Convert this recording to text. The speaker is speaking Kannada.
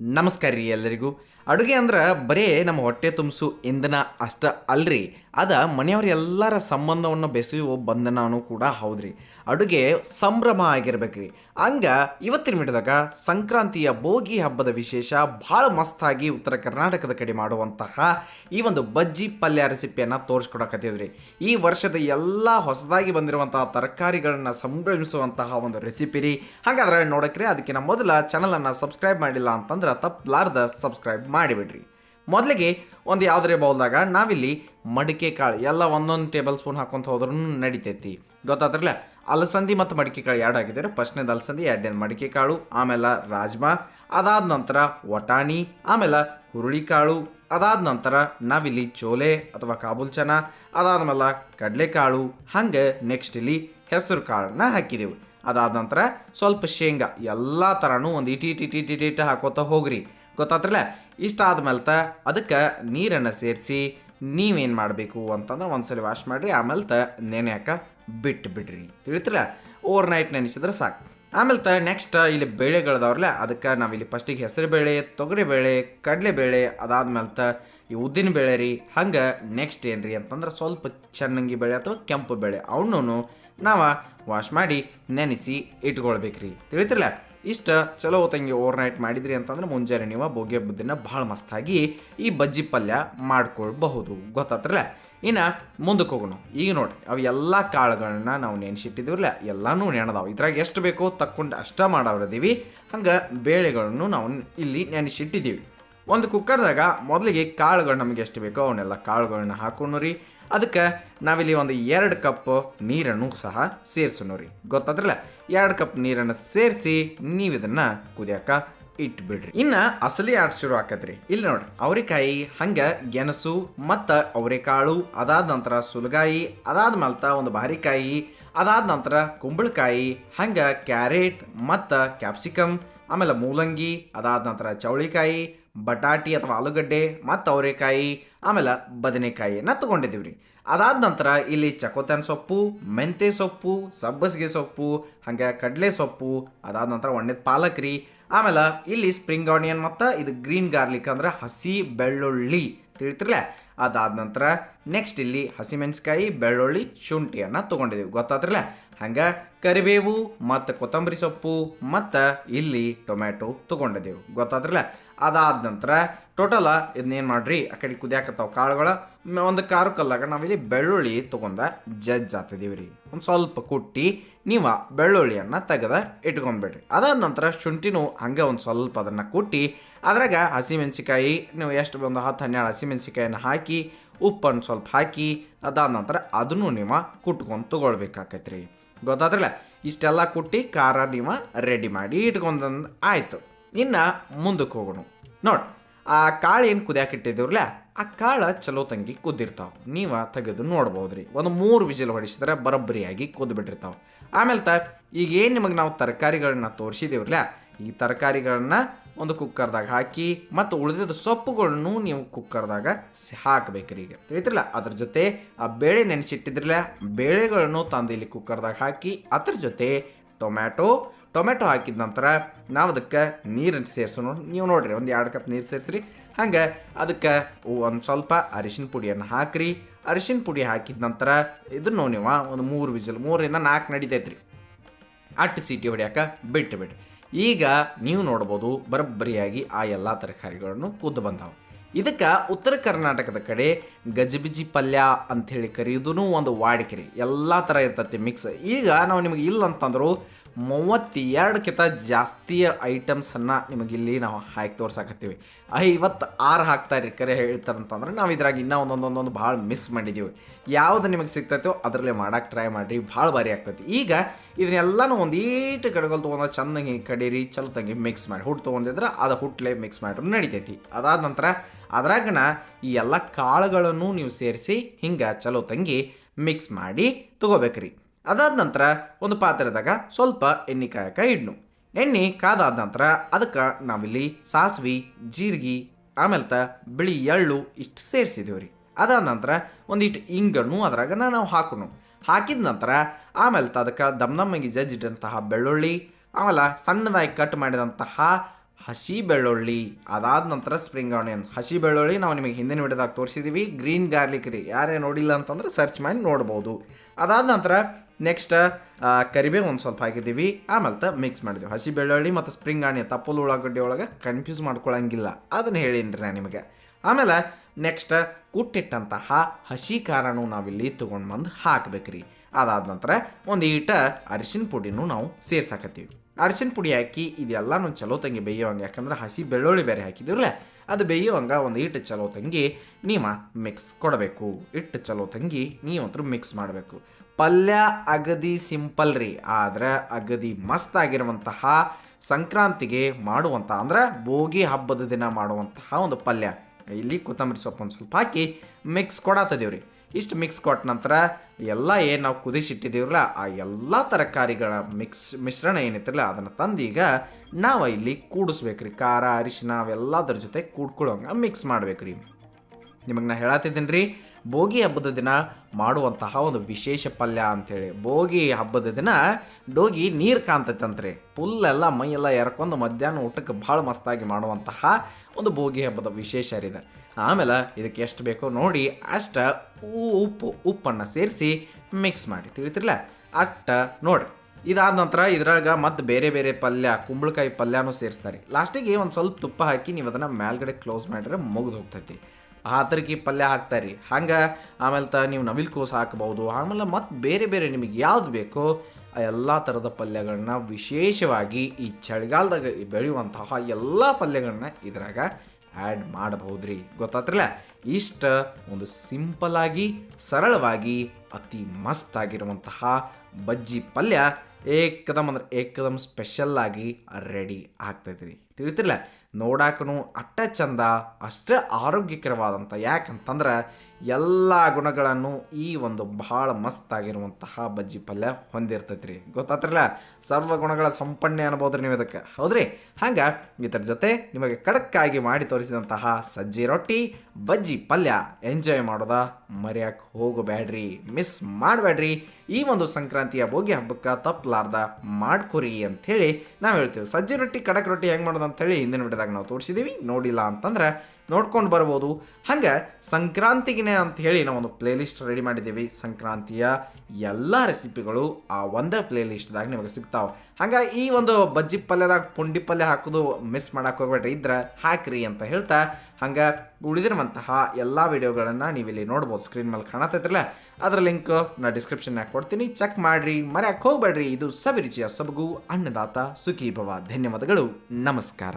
ನಮಸ್ಕಾರ ರೀ ಎಲ್ಲರಿಗೂ. ಅಡುಗೆ ಅಂದ್ರೆ ಬರೀ ನಮ್ಮ ಹೊಟ್ಟೆ ತುಂಬಿಸು ಇಂಧನ ಅಷ್ಟ ಅಲ್ರಿ. ಅದ ಮನೆಯವ್ರ ಎಲ್ಲರ ಸಂಬಂಧವನ್ನು ಬೆಸೆಯುವ ಬಂಧನನೂ ಕೂಡ ಹೌದ್ರಿ. ಅಡುಗೆ ಸಂಭ್ರಮ ಆಗಿರ್ಬೇಕ್ರಿ. ಹಂಗ ಇವತ್ತಿನ ಮಿಡಿದಾಗ ಸಂಕ್ರಾಂತಿಯ ಭೋಗಿ ಹಬ್ಬದ ವಿಶೇಷ ಭಾಳ ಮಸ್ತಾಗಿ ಉತ್ತರ ಕರ್ನಾಟಕದ ಕಡೆ ಮಾಡುವಂತಹ ಈ ಒಂದು ಬಜ್ಜಿ ಪಲ್ಯ ರೆಸಿಪಿಯನ್ನು ತೋರಿಸ್ಕೊಡಕತ್ತಿದ್ರಿ ಈ ವರ್ಷದ ಎಲ್ಲ ಹೊಸದಾಗಿ ಬಂದಿರುವಂತಹ ತರಕಾರಿಗಳನ್ನು ಸಂಭ್ರಮಿಸುವಂತಹ ಒಂದು ರೆಸಿಪಿ ರೀ ಹಾಗಾದ್ರೆ ನೋಡಕ್ರಿ ಅದಕ್ಕಿಂತ ಮೊದಲ ಚಾನಲನ್ನು ಸಬ್ಸ್ಕ್ರೈಬ್ ಮಾಡಿಲ್ಲ ಅಂತಂದ್ರೆ ತಪ್ಪಲಾರ್ದ ಸಬ್ಸ್ಕ್ರೈಬ್ ಮಾಡಿಬಿಡ್ರಿ. ಮೊದಲಿಗೆ ಒಂದು ಯಾವುದೇ ಬೌಲ್ದಾಗ, ನಾವಿಲ್ಲಿ ಮಡಿಕೆ ಕಾಳು ಎಲ್ಲ ಒಂದೊಂದು ಟೇಬಲ್ ಸ್ಪೂನ್ ಹಾಕೊಂತ ಹೋದ್ರೂ ನಡಿತೈತಿ. ಗೊತ್ತಾದ್ರಲ್ಲ ಅಲಸಂದಿ ಮತ್ತು ಮಡಿಕೆ ಕಾಳು ಎರಡು ಆಗಿದ್ದಾರೆ ಫಸ್ಟ್ನೇದು ಅಲಸಂದಿ, ಎರಡನೇದು ಮಡಿಕೆ ಕಾಳು, ಆಮೇಲೆ ರಾಜ್ಮಾ, ಅದಾದ ನಂತರ ವಟಾಣಿ, ಆಮೇಲೆ ಹುರುಳಿಕಾಳು, ಅದಾದ ನಂತರ ನಾವಿಲ್ಲಿ ಚೋಲೆ ಅಥವಾ ಕಾಬೂಲ್ ಚನ ಅದಾದ್ಮೇಲೆ ಕಡಲೆಕಾಳು, ಹಂಗೆ ನೆಕ್ಸ್ಟ್ ಇಲ್ಲಿ ಹೆಸರು ಕಾಳನ್ನ ಹಾಕಿದೆವು. ಅದಾದ ನಂತರ ಸ್ವಲ್ಪ ಶೇಂಗಾ, ಎಲ್ಲ ಥರನೂ ಒಂದು ಇಟಿ ಇಟಿ ಇಟಿ ಇಟಿ ಇಟ್ಟು ಹಾಕೋತ ಹೋಗ್ರಿ. ಗೊತ್ತಾತ್ರಲ್ಲ? ಇಷ್ಟ ಆದ್ಮೇಲೆ ಅದಕ್ಕೆ ನೀರನ್ನು ಸೇರಿಸಿ ನೀವೇನು ಮಾಡಬೇಕು ಅಂತಂದ್ರೆ ಒಂದ್ಸಲ ವಾಶ್ ಮಾಡಿರಿ ಆಮೇಲೆ ತ ನೆನೆಯಾಕ ಬಿಟ್ಟು ಬಿಡ್ರಿ ತಿಳಿತ್ರ? ಓವರ್ ನೈಟ್ ನೆನೆಸಿದ್ರೆ ಸಾಕು. ಆಮೇಲೆ ತ ನೆಕ್ಸ್ಟ್ ಇಲ್ಲಿ ಬೇಳೆಗಳದಾವ್ರಲ್ಲ ಅದಕ್ಕೆ ನಾವಿಲ್ಲಿ ಫಸ್ಟಿಗೆ ಹೆಸರು ಬೇಳೆ ತೊಗರಿಬೇಳೆ ಕಡಲೆಬೇಳೆ ಅದಾದ್ಮೇಲೆ ತ, ಈ ಉದ್ದಿನ ಬೇಳೆ ರೀ. ಹಂಗೆ ನೆಕ್ಸ್ಟ್ ಏನು ರೀ ಅಂತಂದ್ರೆ ಸ್ವಲ್ಪ ಚೆನ್ನಂಗಿ ಬೇಳೆ ಅಥವಾ ಕೆಂಪು ಬೇಳೆ, ಅವನ್ನೂ ನಾವು ವಾಶ್ ಮಾಡಿ ನೆನೆಸಿ ಇಟ್ಕೊಳ್ಬೇಕು ರೀ ತಿಳಿತಿರಲ್ಲ ಇಷ್ಟ ಚಲೋ ಹೊತ್ತಂಗೆ ಓವರ್ ನೈಟ್ ಮಾಡಿದ್ರಿ ಅಂತಂದ್ರೆ ಮುಂಜಾನೆ ನೀವು ಬೋಗೆ ಬುದ್ದಿನ ಭಾಳ ಮಸ್ತಾಗಿ ಈ ಬಜ್ಜಿ ಪಲ್ಯ ಮಾಡ್ಕೊಳ್ಬಹುದು. ಗೊತ್ತಾತ್ರಲ್ಲ? ಇನ್ನು ಮುಂದಕ್ಕೆ ಹೋಗೋಣ. ಈಗ ನೋಡಿ ಅವು ಎಲ್ಲ ಕಾಳುಗಳನ್ನ ನಾವು ನೆನೆಸಿಟ್ಟಿದ್ದೀವಲ್ಲ, ಎಲ್ಲನೂ ನೆನೆದಾವು ಇದ್ರಾಗ ಎಷ್ಟು ಬೇಕೋ ತಕ್ಕೊಂಡು ಅಷ್ಟ ಮಾಡವ್ರದೀವಿ ಹಂಗೆ ಬೇಳೆಗಳನ್ನು ನಾವು ಇಲ್ಲಿ ನೆನೆಸಿಟ್ಟಿದ್ದೀವಿ. ಒಂದು ಕುಕ್ಕರ್ದಾಗ ಮೊದಲಿಗೆ ಕಾಳುಗಳು ನಮಗೆ ಎಷ್ಟು ಬೇಕೋ ಅವನ್ನೆಲ್ಲ ಕಾಳುಗಳನ್ನ ಹಾಕೊಂಡು ರೀ. ಅದಕ್ಕೆ ನಾವಿಲ್ಲಿ ಒಂದು ಎರಡು ಕಪ್ ನೀರನ್ನು ಸಹ ಸೇರಿಸೋಣ ರೀ. ಗೊತ್ತಾದ್ರಲ್ಲ ಎರಡು ಕಪ್ ನೀರನ್ನು ಸೇರಿಸಿ ನೀವು ಇದನ್ನ ಕುದಿಯಾಕ ಇಟ್ಬಿಡ್ರಿ. ಇನ್ನು ಅಸಲಿ ಆಟ ಶುರು ಆಕತ್ರಿ ಇಲ್ಲಿ ನೋಡ್ರಿ, ಅವರೆಕಾಯಿ, ಹಂಗೆ ಗೆಣಸು ಮತ್ತು ಅವರೆಕಾಳು, ಅದಾದ ನಂತರ ಸುಲಗಾಯಿ, ಅದಾದ ಮಲ್ತ ಒಂದು ಬಾರಿಕಾಯಿ, ಅದಾದ ನಂತರ ಕುಂಬಳಕಾಯಿ, ಹಂಗೆ ಕ್ಯಾರೆಟ್ ಮತ್ತು ಕ್ಯಾಪ್ಸಿಕಮ್ ಆಮೇಲೆ ಮೂಲಂಗಿ, ಅದಾದ ನಂತರ ಚೌಳಿಕಾಯಿ, ಬಟಾಟಿ ಅಥವಾ ಆಲೂಗಡ್ಡೆ ಮತ್ತು ಅವರೆಕಾಯಿ ಆಮೇಲೆ ಬದನೆಕಾಯಿಯನ್ನು ತೊಗೊಂಡಿದ್ದೀವಿ ರೀ ಅದಾದ ನಂತರ ಇಲ್ಲಿ ಚಕೋತನ್ ಸೊಪ್ಪು, ಮೆಂತೆ ಸೊಪ್ಪು, ಸಬ್ಬಸಿಗೆ ಸೊಪ್ಪು, ಹಾಗೆ ಕಡಲೆ ಸೊಪ್ಪು, ಅದಾದ ನಂತರ ಒಣ್ಣೆದ ಪಾಲಕ್ ರೀ. ಆಮೇಲೆ ಇಲ್ಲಿ ಸ್ಪ್ರಿಂಗ್ ಆನಿಯನ್ ಮತ್ತು ಇದು ಗ್ರೀನ್ ಗಾರ್ಲಿಕ್ ಅಂದ್ರೆ ಹಸಿ ಬೆಳ್ಳುಳ್ಳಿ ತಿಳಿತಿರ್ಲ. ಅದಾದ ನಂತರ ನೆಕ್ಸ್ಟ್ ಇಲ್ಲಿ ಹಸಿಮೆಣಸಿಕಾಯಿ ಬೆಳ್ಳುಳ್ಳಿ, ಶುಂಠಿಯನ್ನು ತೊಗೊಂಡಿದ್ದೀವಿ. ಗೊತ್ತಾತ್ರಲ್ಲ ಹಂಗೆ ಕರಿಬೇವು ಮತ್ತು ಕೊತ್ತಂಬರಿ ಸೊಪ್ಪು ಮತ್ತು ಇಲ್ಲಿ ಟೊಮ್ಯಾಟೊ ತೊಗೊಂಡಿದ್ದೆವು. ಗೊತ್ತಾದ್ರಲ್ಲ? ಅದಾದ ನಂತರ ಟೋಟಲ ಇದನ್ನೇನು ಮಾಡ್ರಿ? ಆ ಕಡೆ ಕುದಿಯಾಕತ್ತಾವ ಕಾಳುಗಳ. ಒಂದು ಕಾರು ಕಲ್ಲಾಗ ನಾವಿಲ್ಲಿ ಬೆಳ್ಳುಳ್ಳಿ ತೊಗೊಂಡ ಜಜ್ಜ್ ಹಾತಿದೀವಿ ರೀ. ಒಂದು ಸ್ವಲ್ಪ ಕುಟ್ಟಿ ನೀವು ಬೆಳ್ಳುಳ್ಳಿಯನ್ನು ತೆಗೆದ ಇಟ್ಕೊಂಡ್ಬಿಡ್ರಿ ಅದಾದ ನಂತರ ಶುಂಠಿನೂ ಹಂಗೆ ಒಂದು ಸ್ವಲ್ಪ ಅದನ್ನು ಕುಟ್ಟಿ ಅದ್ರಾಗ ಹಸಿಮೆಣ್ಸಿಕಾಯಿ, ನೀವು ಎಷ್ಟು ಒಂದು ಹತ್ತು ಹನ್ನೆರಡು ಹಸಿಮೆಣ್ಸಿಕಾಯಿನ ಹಾಕಿ ಉಪ್ಪನ್ನು ಸ್ವಲ್ಪ ಹಾಕಿ ಅದಾದ ನಂತರ ಅದನ್ನು ನೀವು ಕುಟ್ಕೊಂಡು ತೊಗೊಳ್ಬೇಕಾಕೈತೆ ರೀ ಗೊತ್ತಾದ್ರಲ್ಲ? ಇಷ್ಟೆಲ್ಲ ಕುಟ್ಟಿ ಖಾರ ನೀವು ರೆಡಿ ಮಾಡಿ ಇಟ್ಕೊಂಡಂದು ಆಯಿತು. ಇನ್ನು ಮುಂದಕ್ಕೆ ಹೋಗೋಣ. ನೋಡಿ, ಆ ಕಾಳು ಏನು ಕುದ್ಯಾಕೆ ಇಟ್ಟಿದ್ದೀವ್ರಲ್ಲ? ಆ ಕಾಳು ಚಲೋ ತಂಗಿ ಕುದ್ದಿರ್ತಾವೆ. ನೀವು ತೆಗೆದು ನೋಡ್ಬೋದು ರೀ ಒಂದು ಮೂರು ವಿಜಿಲ್ ಹೊಡಿಸಿದ್ರೆ ಬರೋಬ್ಬರಿಯಾಗಿ ಕುದ್ಬಿಟ್ಟಿರ್ತಾವೆ. ಆಮೇಲೆ ತ, ಈಗ ಏನು ನಿಮಗೆ ನಾವು ತರಕಾರಿಗಳನ್ನ ತೋರಿಸಿದೇವ್ರಲ್ಲ ಈ ತರಕಾರಿಗಳನ್ನ ಒಂದು ಕುಕ್ಕರ್ದಾಗ ಹಾಕಿ ಮತ್ತು ಉಳಿದಿದ್ದ ಸೊಪ್ಪುಗಳನ್ನು ನೀವು ಕುಕ್ಕರ್ದಾಗ ಹಾಕಬೇಕ್ರಿ ಈಗ. ತಿಳಿತಿರಲ್ಲ ಅದ್ರ ಜೊತೆ ಆ ಬೇಳೆ ನೆನೆಸಿಟ್ಟಿದ್ರಲ್ಲ, ಬೇಳೆಗಳನ್ನು ತಂದು ಇಲ್ಲಿ ಕುಕ್ಕರ್ದಾಗ ಹಾಕಿ, ಅದ್ರ ಜೊತೆ ಟೊಮ್ಯಾಟೊ ಟೊಮೆಟೊ ಹಾಕಿದ ನಂತರ ನಾವು ಅದಕ್ಕೆ ನೀರನ್ನು ಸೇರಿಸೋಣ ನೀವು ನೋಡ್ರಿ, ಒಂದು ಎರಡು ಕಪ್ ನೀರು ಸೇರಿಸ್ರಿ. ಹಂಗೆ ಅದಕ್ಕೆ ಒಂದು ಸ್ವಲ್ಪ ಅರಿಶಿನ ಪುಡಿಯನ್ನು ಹಾಕ್ರಿ. ಅರಿಶಿನ ಪುಡಿ ಹಾಕಿದ ನಂತರ ಇದನ್ನು ನೀವು ಒಂದು ಮೂರು ವಿಜಲ್ ಮೂರರಿಂದ ನಾಲ್ಕು ನಡಿತೈತ್ರಿ. ಅಟ್ಟು ಸೀಟಿ ಹೊಡ್ಯಾಕ ಬಿಟ್ಟು ಬಿಡ್ರಿ ಈಗ ನೀವು ನೋಡ್ಬೋದು ಬರಬ್ಬರಿಯಾಗಿ ಆ ಎಲ್ಲ ತರಕಾರಿಗಳನ್ನು ಕುದ್ದು ಬಂದಾವೆ. ಇದಕ್ಕೆ ಉತ್ತರ ಕರ್ನಾಟಕದ ಕಡೆ ಗಜಬಿಜಿ ಪಲ್ಯ ಅಂಥೇಳಿ ಕರೆಯೋದು ಒಂದು ವಾಡಿಕೆ ರೀ ಎಲ್ಲ ಥರ ಇರ್ತೈತಿ ಮಿಕ್ಸ್ ಈಗ ನಾವು ನಿಮಗೆ ಇಲ್ಲ ಅಂತಂದ್ರು ಮೂವತ್ತೆರಡಕ್ಕಿಂತ ಜಾಸ್ತಿ ಐಟಮ್ಸನ್ನು ನಿಮಗಿಲ್ಲಿ ನಾವು ಹಾಕಿ ತೋರ್ಸಾಕತ್ತೀವಿ. ಐವತ್ತು ಆರು ಹಾಕ್ತಾ ರೀ ಕರೆ ಹೇಳ್ತಾರಂತಂದ್ರೆ ನಾವು ಇದ್ರಾಗ ಇನ್ನೂ ಒಂದೊಂದೊಂದೊಂದು ಭಾಳ ಮಿಸ್ ಮಾಡಿದ್ದೀವಿ ಯಾವುದು ನಿಮಗೆ ಸಿಗ್ತೈತೋ ಅದರಲ್ಲೇ ಮಾಡಕ್ಕೆ ಟ್ರೈ ಮಾಡಿರಿ, ಭಾಳ ಭಾರಿ ಆಗ್ತೈತಿ. ಈಗ ಇದನ್ನೆಲ್ಲನೂ ಒಂದೀಟು ಕಡೆಗಳು ತೊಗೊಂಡು ಚೆನ್ನಾಗಿ ಕಡೀರಿ, ಚಲೋ ತಂಗಿ ಮಿಕ್ಸ್ ಮಾಡಿ. ಹುಟ್ಟು ತೊಗೊಂಡಿದ್ರೆ ಅದು ಹುಟ್ಲೆ ಮಿಕ್ಸ್ ಮಾಡ್ರು ನಡಿತೈತಿ. ಅದಾದ ನಂತರ ಅದ್ರಾಗನ ಈ ಎಲ್ಲ ಕಾಳುಗಳನ್ನು ನೀವು ಸೇರಿಸಿ ಹಿಂಗೆ ಚಲೋ ತಂಗಿ ಮಿಕ್ಸ್ ಮಾಡಿ ತೊಗೋಬೇಕ್ರಿ. ಅದಾದ ನಂತರ ಒಂದು ಪಾತ್ರೆದಾಗ ಸ್ವಲ್ಪ ಎಣ್ಣೆ ಕಾಯಕ ಇಡ್ನು. ಎಣ್ಣೆ ಕಾದಾದ ನಂತರ ಅದಕ್ಕೆ ನಾವಿಲ್ಲಿ ಸಾಸಿವೆ, ಜೀರಿಗೆ ಆಮೇಲೆ ತ ಬಿಳಿ ಎಳ್ಳು ಇಷ್ಟು ಸೇರಿಸಿದೇವು ರೀ ಅದಾದ ನಂತರ ಒಂದಿಷ್ಟು ಇಂಗನ್ನು ಅದ್ರಾಗ ನಾವು ಹಾಕೋಣ ಹಾಕಿದ ನಂತರ ಆಮೇಲೆ ಅದಕ್ಕೆ ದಮ್ ದಮ್ಮಗೆ ಜಜ್ಜಿಟ್ಟಂತಹ ಬೆಳ್ಳುಳ್ಳಿ, ಆಮೇಲೆ ಸಣ್ಣದಾಗಿ ಕಟ್ ಮಾಡಿದಂತಹ ಹಸಿ ಬೆಳ್ಳುಳ್ಳಿ, ಅದಾದ ನಂತರ ಸ್ಪ್ರಿಂಗ್ ಆನಿಯನ್ ಹಸಿ ಬೆಳ್ಳುಳ್ಳಿ ನಾವು ನಿಮಗೆ ಹಿಂದಿನ ವಿಡಿಯೋದಾಗ ತೋರಿಸಿದ್ದೀವಿ ಗ್ರೀನ್ ಗಾರ್ಲಿಕ್ ರೀ. ಯಾರೇ ನೋಡಿಲ್ಲ ಅಂತಂದ್ರೆ ಸರ್ಚ್ ಮಾಡಿ ನೋಡ್ಬೋದು. ಅದಾದ ನಂತರ ನೆಕ್ಸ್ಟ್ ಕರಿಬೇವು ಒಂದು ಸ್ವಲ್ಪ ಹಾಕಿದ್ದೀವಿ. ಆಮೇಲೆ ತ ಮಿಕ್ಸ್ ಮಾಡಿದ್ದೀವಿ. ಹಸಿ ಬೆಳ್ಳುಳ್ಳಿ ಮತ್ತು ಸ್ಪ್ರಿಂಗ್ ಆಣಿ ತಪ್ಪಲು ಉಳ್ಳಾಗಡ್ಡಿ ಒಳಗೆ ಕನ್ಫ್ಯೂಸ್ ಮಾಡ್ಕೊಳ್ಳೋಂಗಿಲ್ಲ ಅದನ್ನು ಹೇಳಿನ್ರಿ ನಾನು ನಿಮಗೆ. ಆಮೇಲೆ ನೆಕ್ಸ್ಟ್ ಕುಟ್ಟಿಟ್ಟಂತಹ ಹಸಿ ಖಾರನೂ ನಾವಿಲ್ಲಿ ತೊಗೊಂಡು ಬಂದು ಹಾಕ್ಬೇಕ್ರಿ. ಅದಾದ ನಂತರ ಒಂದು ಈಟ ಅರಿಶಿನ ಪುಡಿನೂ ನಾವು ಸೇರ್ಸಾಕತ್ತೀವಿ. ಅರಿಶಿನ ಪುಡಿ ಹಾಕಿ ಇದೆಲ್ಲನೂ ಚಲೋ ತಂಗಿ ಬೇಯೋವಂಗೆ. ಯಾಕಂದ್ರೆ ಹಸಿ ಬೆಳ್ಳುಳ್ಳಿ ಬೇರೆ ಹಾಕಿದಿರಲ್ಲ, ಅದು ಬೇಯೋವಂಗೆ ಒಂದು ಇಟ್ಟು ಚಲೋ ತಂಗಿ ನೀವು ಮಿಕ್ಸ್ ಕೊಡಬೇಕು. ಹಿಟ್ಟು ಚಲೋ ತಂಗಿ ನೀವಂತರೂ ಮಿಕ್ಸ್ ಮಾಡಬೇಕು. ಪಲ್ಯ, ಅಗದಿ ಸಿಂಪಲ್ ರೀ. ಆದ್ರೆ ಅಗದಿ ಮಸ್ತ್ ಆಗಿರುವಂತಹ ಸಂಕ್ರಾಂತಿಗೆ ಮಾಡುವಂಥ ಅಂದ್ರೆ ಭೋಗಿ ಹಬ್ಬದ ದಿನ ಮಾಡುವಂತಹ ಒಂದು ಪಲ್ಯ. ಇಲ್ಲಿ ಕೊತ್ತಂಬರಿ ಸೊಪ್ಪು ಒಂದು ಸ್ವಲ್ಪ ಹಾಕಿ ಮಿಕ್ಸ್ ಕೊಡತ್ತದೇವ್ರಿ ಇಷ್ಟು ಮಿಕ್ಸ್ ಕೊಟ್ಟ ನಂತರ ಎಲ್ಲ ಏನು ನಾವು ಕುದಿಸಿಟ್ಟಿದ್ದೀವ್ರಲ್ಲ ಆ ಎಲ್ಲ ತರಕಾರಿಗಳ ಮಿಕ್ಸ್ ಮಿಶ್ರಣ ಏನಿತ್ತಲ್ಲ, ಅದನ್ನು ತಂದು ಈಗ ನಾವು ಇಲ್ಲಿ ಕೂಡಿಸ್ಬೇಕ್ರಿ. ಖಾರ ಅರಿಶಿನ ಅವೆಲ್ಲದರ ಜೊತೆ ಕೂಡ್ಕೊಳ್ಳೋಂಗೆ ಮಿಕ್ಸ್ ಮಾಡ್ಬೇಕ್ರಿ. ನಿಮಗೆ ನಾ ಹೇಳತ್ತಿದ್ದೀನಿ ರೀ ಭೋಗಿ ಹಬ್ಬದ ದಿನ ಮಾಡುವಂತಹ ಒಂದು ವಿಶೇಷ ಪಲ್ಯ ಅಂಥೇಳಿ. ಭೋಗಿ ಹಬ್ಬದ ದಿನ ಡೋಗಿ ನೀರು ಕಾಣ್ತೈತಂತ್ರಿ. ಫುಲ್ ಎಲ್ಲ ಮೈಯೆಲ್ಲ ಎರ್ಕೊಂಡು ಮಧ್ಯಾಹ್ನ ಊಟಕ್ಕೆ ಭಾಳ ಮಸ್ತಾಗಿ ಮಾಡುವಂತಹ ಒಂದು ಭೋಗಿ ಹಬ್ಬದ ವಿಶೇಷ ಇದೆ. ಆಮೇಲೆ ಇದಕ್ಕೆ ಎಷ್ಟು ಬೇಕೋ ನೋಡಿ ಅಷ್ಟ ಉಪ್ಪು, ಉಪ್ಪನ್ನು ಸೇರಿಸಿ ಮಿಕ್ಸ್ ಮಾಡಿ. ತಿಳಿತಿರ್ಲ? ಅಷ್ಟ ನೋಡಿ. ಇದಾದ ನಂತರ ಇದ್ರಾಗ ಮತ್ತೆ ಬೇರೆ ಬೇರೆ ಪಲ್ಯ, ಕುಂಬಳಕಾಯಿ ಪಲ್ಯನೂ ಸೇರಿಸ್ತಾರೆ. ಲಾಸ್ಟಿಗೆ ಒಂದು ಸ್ವಲ್ಪ ತುಪ್ಪ ಹಾಕಿ ನೀವು ಅದನ್ನು ಮೇಲ್ಗಡೆ ಕ್ಲೋಸ್ ಮಾಡಿದ್ರೆ ಮುಗಿದು ಹೋಗ್ತೈತಿ. ಆ ಪಲ್ಯ ಹಾಕ್ತಾರೆ. ಹಂಗೆ ಆಮೇಲೆ ತ ನೀವು ನವಿಲು ಕೋಸು ಹಾಕ್ಬೋದು. ಆಮೇಲೆ ಮತ್ತು ಬೇರೆ ಬೇರೆ ನಿಮಗೆ ಯಾವ್ದು ಬೇಕೋ ಆ ಎಲ್ಲ ಥರದ ಪಲ್ಯಗಳನ್ನ ವಿಶೇಷವಾಗಿ ಈ ಚಳಿಗಾಲದಾಗ ಬೆಳೆಯುವಂತಹ ಎಲ್ಲ ಪಲ್ಯಗಳನ್ನ ಇದ್ರಾಗ ಆ್ಯಡ್ ಮಾಡಬಹುದ್ರಿ ಗೊತ್ತಾತ್ರಲ್ಲ ಇಷ್ಟ ಒಂದು ಸಿಂಪಲ್ ಆಗಿ ಸರಳವಾಗಿ, ಅತಿ ಮಸ್ತ್ ಆಗಿರುವಂತಹ ಬಜ್ಜಿ ಪಲ್ಯ ಏಕದಮ್ ಅಂದ್ರೆ ಏಕದಮ್ ಸ್ಪೆಷಲ್ ಆಗಿ ರೆಡಿ ಆಗ್ತೈತ್ರಿ. ತಿಳಿತಿರ್ಲ? ನೋಡಾಕನು ಅಟ್ಟ ಚಂದ ಅಷ್ಟೇ ಆರೋಗ್ಯಕರವಾದಂಥ ಯಾಕಂತಂದ್ರೆ ಎಲ್ಲ ಗುಣಗಳನ್ನು ಈ ಒಂದು ಬಹಳ ಮಸ್ತ್ ಆಗಿರುವಂತಹ ಬಜ್ಜಿ ಪಲ್ಯ ಹೊಂದಿರ್ತೈತ್ರಿ. ಗೊತ್ತಾತ್ರಲ್ಲ? ಸರ್ವ ಗುಣಗಳ ಸಂಪನ್ನೆ ಅನ್ಬೋದ್ರಿ ನೀವು ಇದಕ್ಕೆ. ಹೌದ್ರಿ? ಹಂಗೆ ಇದರ ಜೊತೆ ನಿಮಗೆ ಕಡಕ್ಕಾಗಿ ಮಾಡಿ ತೋರಿಸಿದಂತಹ ಸಜ್ಜಿ ರೊಟ್ಟಿ, ಬಜ್ಜಿ ಪಲ್ಯ ಎಂಜಾಯ್ ಮಾಡೋದ ಮರೆಯಕ್ಕೆ ಹೋಗಬೇಡ್ರಿ. ಮಿಸ್ ಮಾಡಬೇಡ್ರಿ. ಈ ಒಂದು ಸಂಕ್ರಾಂತಿಯ ಭೋಗಿ ಹಬ್ಬಕ್ಕೆ ತಪ್ಪಲಾರ್ದ ಮಾಡ್ಕೊರಿ ಅಂಥೇಳಿ ನಾವು ಹೇಳ್ತೀವಿ. ಸಜ್ಜಿ ರೊಟ್ಟಿ ಕಡಕ್ ರೊಟ್ಟಿ ಹೆಂಗೆ ಮಾಡೋದು ಅಂತೇಳಿ ಹಿಂದಿನ ವಿಡಿಯೋದಾಗ ನಾವು ತೋರಿಸಿದ್ದೀವಿ ನೋಡಿಲ್ಲ ಅಂತಂದ್ರೆ ನೋಡ್ಕೊಂಡು ಬರ್ಬೋದು. ಹಂಗೆ ಸಂಕ್ರಾಂತಿಗಿನೇ ಅಂತ ಹೇಳಿ ನಾವು ಒಂದು ಪ್ಲೇಲಿಸ್ಟ್ ರೆಡಿ ಮಾಡಿದ್ದೀವಿ. ಸಂಕ್ರಾಂತಿಯ ಎಲ್ಲ ರೆಸಿಪಿಗಳು ಆ ಒಂದೇ ಪ್ಲೇಲಿಸ್ಟ್ದಾಗ ನಿಮಗೆ ಸಿಗ್ತಾವೆ. ಹಂಗೆ ಈ ಒಂದು ಬಜ್ಜಿ ಪಲ್ಯದಾಗ ಪುಂಡಿ ಪಲ್ಯ ಹಾಕೋದು ಮಿಸ್ ಮಾಡಕ್ಕೆ ಹೋಗ್ಬೇಡ್ರಿ. ಇದ್ರೆ ಹಾಕ್ರಿ ಅಂತ ಹೇಳ್ತಾ ಹಂಗೆ ಉಳಿದಿರುವಂತಹ ಎಲ್ಲ ವಿಡಿಯೋಗಳನ್ನು ನೀವಿಲ್ಲಿ ನೋಡ್ಬೋದು. ಸ್ಕ್ರೀನ್ ಮೇಲೆ ಕಾಣತೈತ್ರಲ್ಲ. ಅದರ ಲಿಂಕ್ ನಾ ಡಿಸ್ಕ್ರಿಪ್ಷನ್ನಾಗ ಕೊಡ್ತೀನಿ. ಚೆಕ್ ಮಾಡಿರಿ. ಮರ್ಯಾಕೆ ಹೋಗ್ಬೇಡ್ರಿ. ಇದು ಸವಿರುಚಿಯ ಸಬಗು, ಅನ್ನದಾತ, ಸುಖೀಭವ. ಧನ್ಯವಾದಗಳು. ನಮಸ್ಕಾರ.